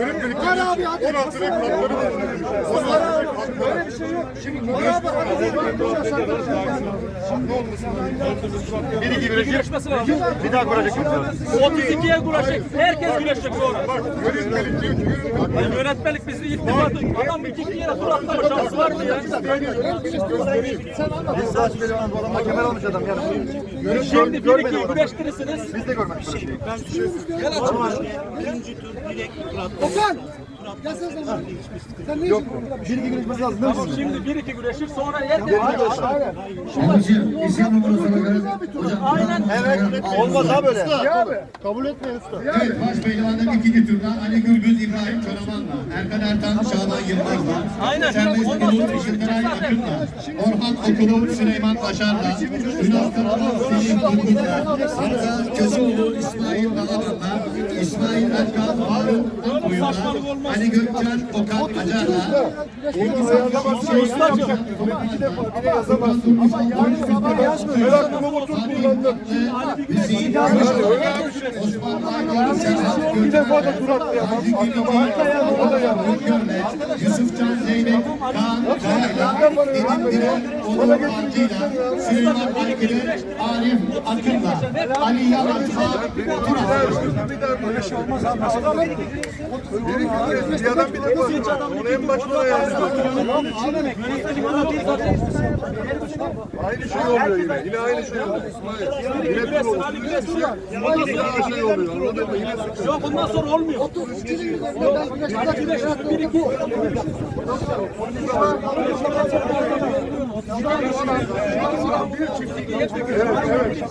Hadi. 16 renk Şimdi hadi. Biri gibi. Bir daha kuracak kimse. 32'ye güreşecek. Herkes güreşecek sonra. Yönetmelik. Yani bizi irtibatı. Adam bir iki yere tur atlama şansı var mı ya? Biz saç veriyoruz. Bu adam hakemer olmuş adam yani. Şimdi bir iki güreştirirsiniz. Biz de görmedik böyle şeyi. Okan. Gel sen zaman. Sen ne Yok. Bir iki güreşmesi lazım değil mi? Tamam şimdi bir iki güreşir sonra numarasına göre hocam Aynen. Evet. Olmaz ha böyle. abi. Kabul etmeyin usta. Evet baş pehlivanlık ikinci turda Ali Gürbüz İbrahim Çoraman'la Erkan Ertan Şaban Yılmaz'la Aynen. Serbest sonra Işıktaray Akın'la Orhan Okulu Süleyman Başar'la Ünal Karaman Selim Durgun'la Arda Köseoğlu İsmail Dalaman'la İsmail Erkan Harun Ali Gökçen Okan Acar'la Ben aklıma motor kullandım. Hüseyin Osman Aydın Sedat Bir defa da tur attı ya. Arka ayağını o da yaptı. Yusufcan Zeynep Kaan Edindire, Onur Avcı'yla, Süleyman Aykırı, Arif Akın'la, Ali Yalancı'la tur Böyle şey olmaz abi. Adam biri küfür etmiş. Bir adam bir de Onu en başına yazdı. Aynı şey oluyor yine. Yine aynı şey oluyor. Yine bir oluyor. Yine bir şey oluyor. Yok bundan sonra olmuyor. 30 kişi. 30 kişi. 1 2 bir çiftlik. Evet, evet.